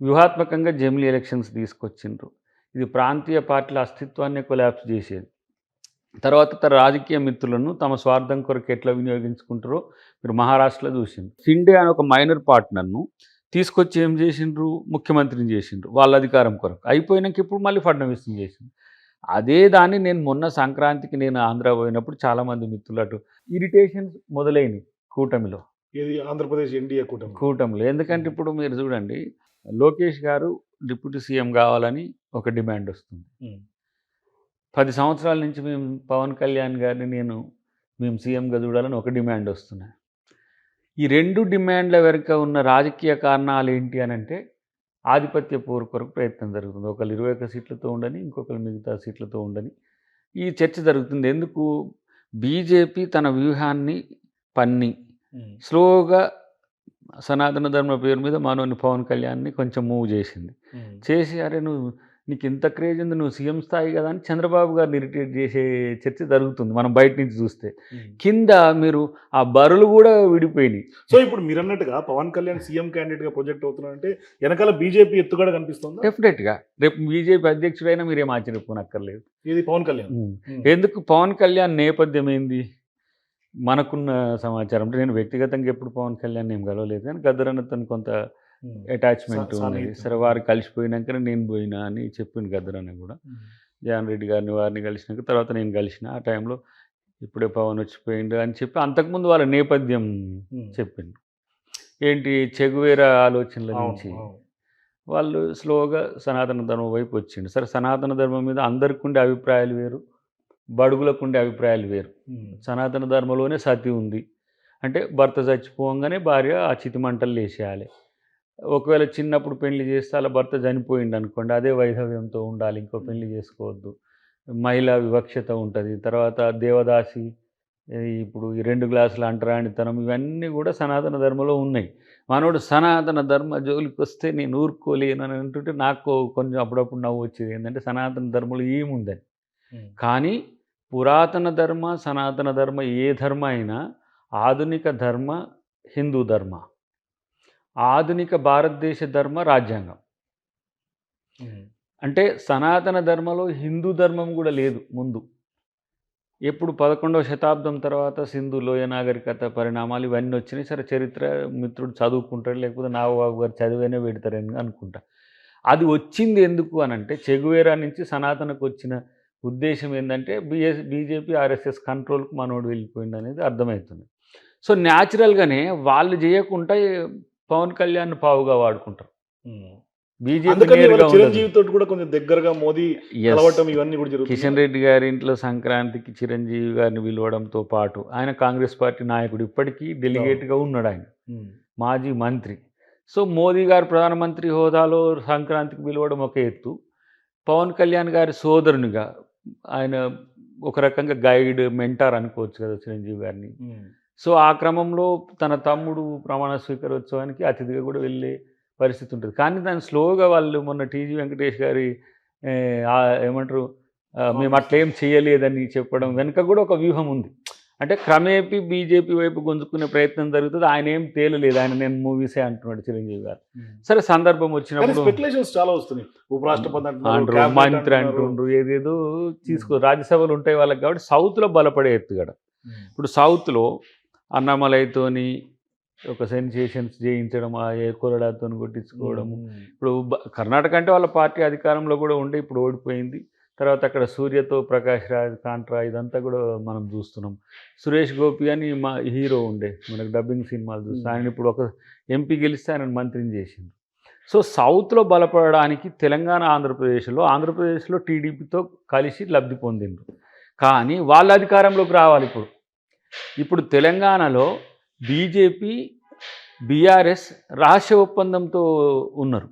వ్యూహాత్మకంగా జమిలీ ఎలక్షన్స్ తీసుకొచ్చిండ్రు. ఇది ప్రాంతీయ పార్టీల అస్తిత్వాన్ని కొలాప్స్ చేసేది. తర్వాత తన రాజకీయ మిత్రులను తమ స్వార్థం కొరకు ఎట్లా వినియోగించుకుంటారో మీరు మహారాష్ట్రలో చూసిండ్రు. షిండే అని ఒక మైనర్ పార్ట్నర్ను తీసుకొచ్చి ఏం చేసిండ్రు? ముఖ్యమంత్రిని చేసిండ్రు. వాళ్ళ అధికారం కొరకు. అయిపోయినాక ఇప్పుడు మళ్ళీ ఫడ్నవీస్ని చేసిండ్రు. అదే దాన్ని నేను మొన్న సంక్రాంతికి నేను ఆంధ్ర పోయినప్పుడు చాలామంది మిత్రులు అటు ఇరిటేషన్స్ మొదలైనవి కూటమిలో. ఇది ఆంధ్రప్రదేశ్ ఎన్డీఏ కూటమి. కూటమిలో. ఎందుకంటే ఇప్పుడు మీరు చూడండి లోకేష్ గారు డిప్యూటీ సీఎం కావాలని ఒక డిమాండ్ వస్తుంది. పది సంవత్సరాల నుంచి మేము పవన్ కళ్యాణ్ గారిని నేను మేము సీఎంగా చూడాలని ఒక డిమాండ్ వస్తున్నాయి. ఈ రెండు డిమాండ్ల వెనుక ఉన్న రాజకీయ కారణాలు ఏంటి అని అంటే ఆధిపత్య పోరు కొరకు ప్రయత్నం జరుగుతుంది. ఒకళ్ళు ఇరవై ఒక్క సీట్లతో ఉండని ఇంకొకరు మిగతా సీట్లతో ఉండని ఈ చర్చ జరుగుతుంది. ఎందుకు? బీజేపీ తన వ్యూహాన్ని పన్ని. స్లోగా సనాతన ధర్మ పేరు మీద మనోని పవన్ కళ్యాణ్ని కొంచెం మూవ్ చేసింది. చేసి అరే నువ్వు నీకు ఇంత క్రేజ్ ఉంది నువ్వు సీఎం స్థాయి కదా అని చంద్రబాబు గారిని ఇరిటేట్ చేసే చర్చ జరుగుతుంది మనం బయట నుంచి చూస్తే. కింద మీరు ఆ బరులు కూడా విడిపోయినాయి. సో ఇప్పుడు మీరు అన్నట్టుగా పవన్ కళ్యాణ్ సీఎం క్యాండిడేట్గా ప్రొజెక్ట్ అవుతున్నారంటే వెనకాల బీజేపీ ఎత్తుగడ కనిపిస్తుందా? డెఫినెట్గా. రేపు బీజేపీ అధ్యక్షుడైనా మీరేం ఆశ్చర్యపోనక్కర్లేదు. ఇది పవన్ కళ్యాణ్. ఎందుకు? పవన్ కళ్యాణ్ నేపథ్యం ఏంది? మనకున్న సమాచారం అంటే నేను వ్యక్తిగతంగా ఎప్పుడు పవన్ కళ్యాణ్ ఏం కలవలేదు కానీ గద్దరన్నతో కొంత ఉమ్. అటాచ్మెంట్ ఉన్నది సాన్నిహిత్యం. సరే వారు కలిసిపోయినాకనే నేను పోయినా అని చెప్పిండు గద్దరన్న కూడా. జగన్ రెడ్డి గారిని వారిని కలిసినాక తర్వాత నేను కలిసిన ఆ టైంలో ఇప్పుడే పవన్ వచ్చిపోయిండు అని చెప్పి అంతకుముందు వాళ్ళ నేపథ్యం. చెప్పిండు ఏంటి చెగువేర ఆలోచనల నుంచి. వాళ్ళు స్లోగా సనాతన ధర్మం వైపు వచ్చిండు సరే సనాతన ధర్మం మీద అందరికి ఉండే అభిప్రాయాలు వేరు బడుగులకు ఉండే అభిప్రాయాలు వేరు. సనాతన ధర్మంలోనే సతి ఉంది. అంటే భర్త చచ్చిపోగానే భార్య ఆ చితి మంటలు వేసేయాలి ఒకవేళ చిన్నప్పుడు పెళ్ళి చేస్తే అలా భర్త చనిపోయిండు అనుకోండి అదే వైధవ్యంతో ఉండాలి ఇంకో పెళ్ళి చేసుకోవద్దు. మహిళా వివక్షత ఉంటుంది. తర్వాత దేవదాసి ఇప్పుడు ఈ రెండు గ్లాసుల అంటరానితనం ఇవన్నీ కూడా సనాతన ధర్మంలో ఉన్నాయి. మనోడు సనాతన ధర్మ జోలికి వస్తే నేను ఊరుకోలేను అని అంటుంటే నాకు కొంచెం అప్పుడప్పుడు నవ్వు వచ్చేది. ఏంటంటే సనాతన ధర్మంలో ఏముందని. కానీ పురాతన ధర్మ సనాతన ధర్మ ఏ ధర్మ అయినా ఆధునిక ధర్మ హిందూ ధర్మ. ఆధునిక భారతదేశ ధర్మ రాజ్యాంగం. అంటే సనాతన ధర్మలో హిందూ ధర్మం కూడా లేదు ముందు. ఎప్పుడు పదకొండవ శతాబ్దం తర్వాత సింధు లోయ నాగరికత పరిణామాలు ఇవన్నీ వచ్చినాయి. సరే చరిత్ర మిత్రుడు చదువుకుంటాడు లేకపోతే నాగబాబు గారు చదివేనే పెడతారని అనుకుంటా. అది వచ్చింది ఎందుకు అని అంటే చెగువేరా నుంచి సనాతనకు వచ్చిన ఉద్దేశం ఏంటంటే బిఎస్ బీజేపీ ఆర్ఎస్ఎస్ కంట్రోల్కి మనోడు వెళ్ళిపోయింది అనేది అర్థమవుతుంది. సో న్యాచురల్గానే వాళ్ళు చేయకుండా పవన్ కళ్యాణ్ పావుగా వాడుకుంటారు. కిషన్ రెడ్డి గారి ఇంట్లో సంక్రాంతికి చిరంజీవి గారిని పిలవడంతో పాటు ఆయన కాంగ్రెస్ పార్టీ నాయకుడు ఇప్పటికీ డెలిగేట్గా ఉన్నాడు ఆయన. మాజీ మంత్రి. సో మోదీ గారు ప్రధానమంత్రి హోదాలో సంక్రాంతికి పిలవడం ఒక ఎత్తు. పవన్ కళ్యాణ్ గారి సోదరునిగా ఆయన ఒక రకంగా గైడ్ మెంటార్ అనుకోవచ్చు కదా చిరంజీవి గారిని. సో ఆ క్రమంలో తన తమ్ముడు ప్రమాణ స్వీకారోత్సవానికి అతిథిగా కూడా వెళ్ళే పరిస్థితి ఉంటుంది. కానీ దాన్ని స్లోగా వాళ్ళు మొన్న టీజీ వెంకటేష్ గారి ఏమంటారు మేము అట్లేం చేయలేదని చెప్పడం వెనుక కూడా ఒక వ్యూహం ఉంది. అంటే క్రమేపీ బీజేపీ వైపు గుంజుకునే ప్రయత్నం జరుగుతుంది ఆయన ఏం తేలలేదు ఆయన నేను మూవీసే అంటున్నాడు చిరంజీవి గారు ఉమ్. సరే సందర్భం వచ్చినప్పుడు స్పెక్యులేషన్స్ చాలా వస్తున్నాయి ఉపరాష్ట్రపతి అంటారు మంత్రి. అంటుండ్రు ఏదేదో తీసుకో రాజ్యసభలు ఉంటాయి వాళ్ళకి కాబట్టి సౌత్లో బలపడే ఎత్తుగడ ఉమ్. ఇప్పుడు సౌత్లో అన్నమలైతోని ఒక సెన్సేషన్స్ చేయించడం ఆ ఏ కొరడాతో కొట్టించుకోవడము. ఇప్పుడు కర్ణాటక అంటే వాళ్ళ పార్టీ అధికారంలో కూడా ఉండే ఇప్పుడు ఓడిపోయింది తర్వాత అక్కడ సూర్యతో ప్రకాష్ రాజ్ కాంట్రా ఇదంతా కూడా మనం చూస్తున్నాం. సురేష్ గోపి అని మా హీరో ఉండే మనకు డబ్బింగ్ సినిమాలు చూస్తాం. ఆయన ఇప్పుడు ఒక ఎంపీ గెలిస్తే ఆయన మంత్రిని చేసింది సో సౌత్లో బలపడడానికి తెలంగాణ ఆంధ్రప్రదేశ్లో ఆంధ్రప్రదేశ్లో టీడీపీతో కలిసి లబ్ధి పొందిండ్రు కానీ వాళ్ళ అధికారంలోకి రావాలి ఇప్పుడు. ఇప్పుడు తెలంగాణలో బీజేపీ బీఆర్ఎస్ రహస్య ఒప్పందంతో ఉన్నారు.